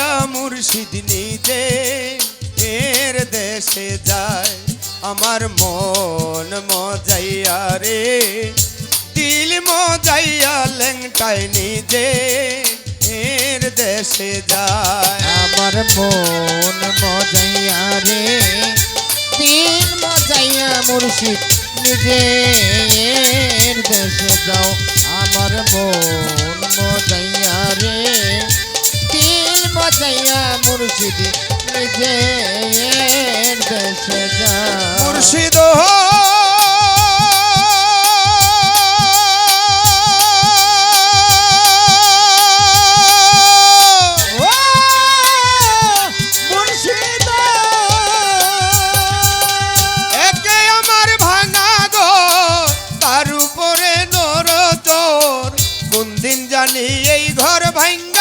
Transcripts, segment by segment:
মজাইয়া মুর্শিদ নিজে এর দেশে যায়। আমার মন মজাইয়া রে, দিল মজাইয়া লেংটাই নিজে এর দেশে যায়। আমার মন মজাইয়া রে দিন মজাইয়া মুর্শিদ এর দেশে যাও। আমার মন মুর্শিদ নিজের দেশে মুর্শিদ! জানি এই ঘর ভাঙ্গা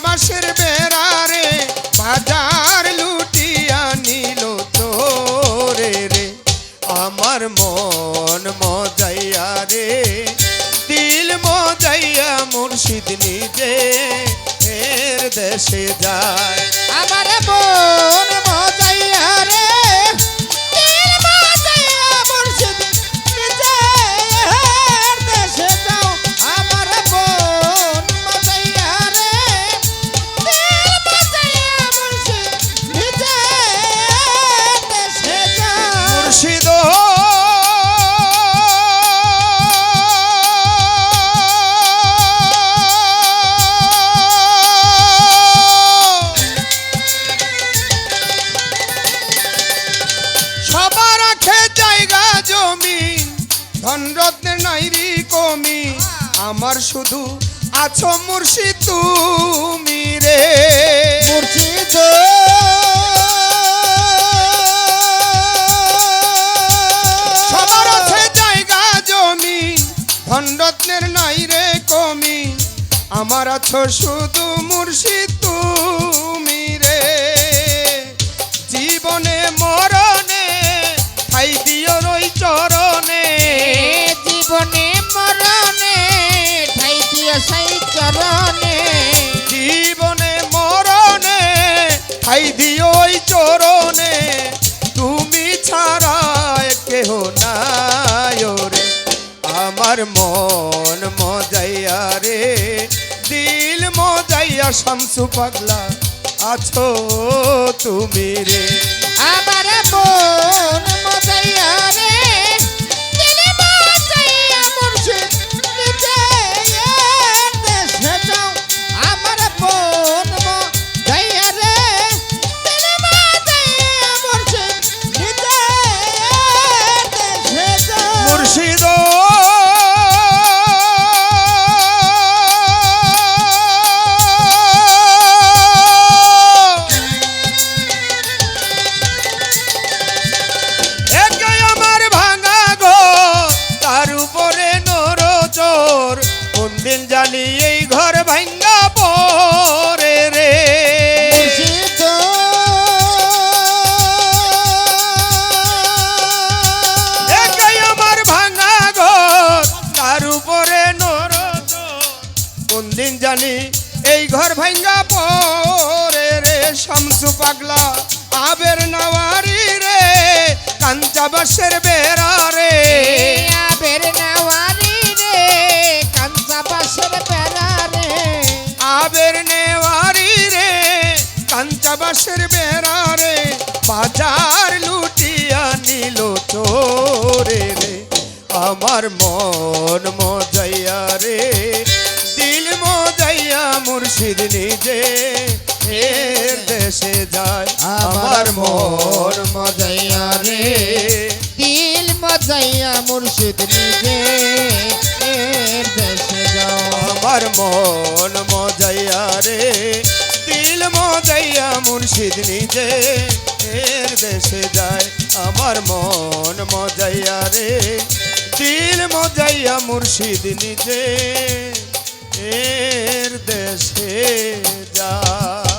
কাঞ্চা বাসের বেড়া রে, বাজার লুটিয়া নিল তোরে রে। আমার মন মজাইয়া রে, দিল মজাইয়া মুর্শিদ নিজে এর দেশে যায়। আমার মন ধন রত্নের নাইরি কমি আমার শুধু আছো মুর্শিদ তুমি রে। মুর্শিদ। সবার আছে জায়গা জমি ধন রত্নের নাই রে কমি আমার আছো শুধু মুর্শিদ তুমি রে। জীবনে মরণে খাই দিও চরণে, তুমি ছাড়া কেহ নাই রে আমার মন মজাইয়া রে, দিল মজাইয়া শামসু পাগলা আছো তুমি রে। আমার মন জানি এই ঘর ভাঙ্গা পরে রে শামসু পাগলা আবের নাওয়ারি রে কাঞ্চা বাসের বেড়া রে। আবের নেওয়ারি রে কাঞ্চা বাসের বেড়া রে। আবের নেওয়ারি রে কাঞ্চা বাসের বেড়া রে। বাজার লুটিয়া নিল চোরে রে আমার মন মজাইয়া রে। মুর্শিদ নিজে এর দেশে যায়। আমার মন মজাইয়া রে। দিল মজাইয়া মুর্শিদ নিজে এর দেশে যাও আমার মন মজাইয়া রে। দিল মজাইয়া মুর্শিদ নিজে এর দেশে যায়। আমার মন মজাইয়া রে। দিল মজাইয়া মুর্শিদ নিজে এর দেশে যায়